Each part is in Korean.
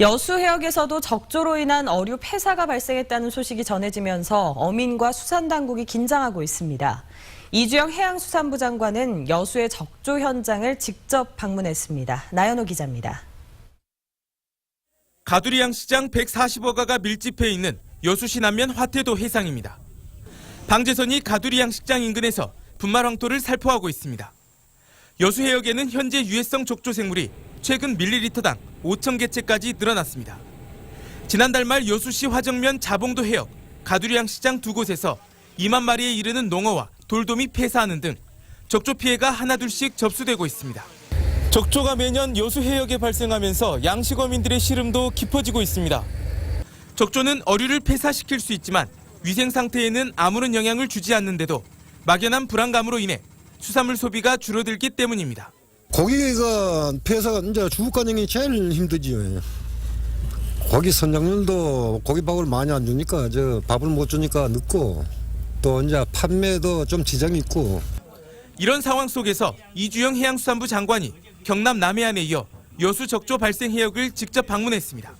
여수 해역에서도 적조로 인한 어류 폐사가 발생했다는 소식이 전해지면서 어민과 수산 당국이 긴장하고 있습니다. 이주영 해양수산부 장관은 여수의 적조 현장을 직접 방문했습니다. 나연호 기자입니다. 가두리양 시장 140억가가 밀집해 있는 여수시 남면 화태도 해상입니다. 방재선이 가두리양 식장 인근에서 분말 황토를 살포하고 있습니다. 여수 해역에는 현재 유해성 적조 생물이 최근 밀리리터당 5천 개체까지 늘어났습니다. 지난달 말 여수시 화정면 자봉도 해역, 가두리양 시장 두 곳에서 2만 마리에 이르는 농어와 돌돔이 폐사하는 등 적조 피해가 하나둘씩 접수되고 있습니다. 적조가 매년 여수 해역에 발생하면서 양식어민들의 시름도 깊어지고 있습니다. 적조는 어류를 폐사시킬 수 있지만 위생 상태에는 아무런 영향을 주지 않는데도 막연한 불안감으로 인해 수산물 소비가 줄어들기 때문입니다. 고기가 폐사가 이제 주국 관영이 제일 힘들지요. 고기 선장님도 고기밥을 많이 안 주니까 저 밥을 못 주니까 늦고 또 이제 판매도 좀 지장이 있고 이런 상황 속에서 이주영 해양수산부 장관이 경남 남해안에 이어 여수 적조 발생 해역을 직접 방문했습니다.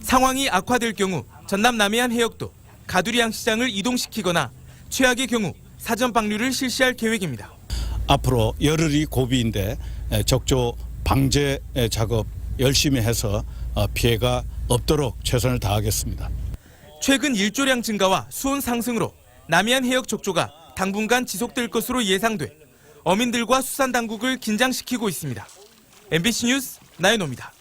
상황이 악화될 경우 전남 남해안 해역도 가두리 양 시장을 이동시키거나 최악의 경우 사전 방류를 실시할 계획입니다. 앞으로 열흘이 고비인데 에, 적조 방제 에, 작업 열심히 해서 어, 피해가 없도록 최선을 다하겠습니다. 최근 일조량 증가와 수온 상승으로 남해안 해역 적조가 당분간 지속될 것으로 예상돼 어민들과 수산 당국을 긴장시키고 있습니다. MBC 뉴스 나연호입니다.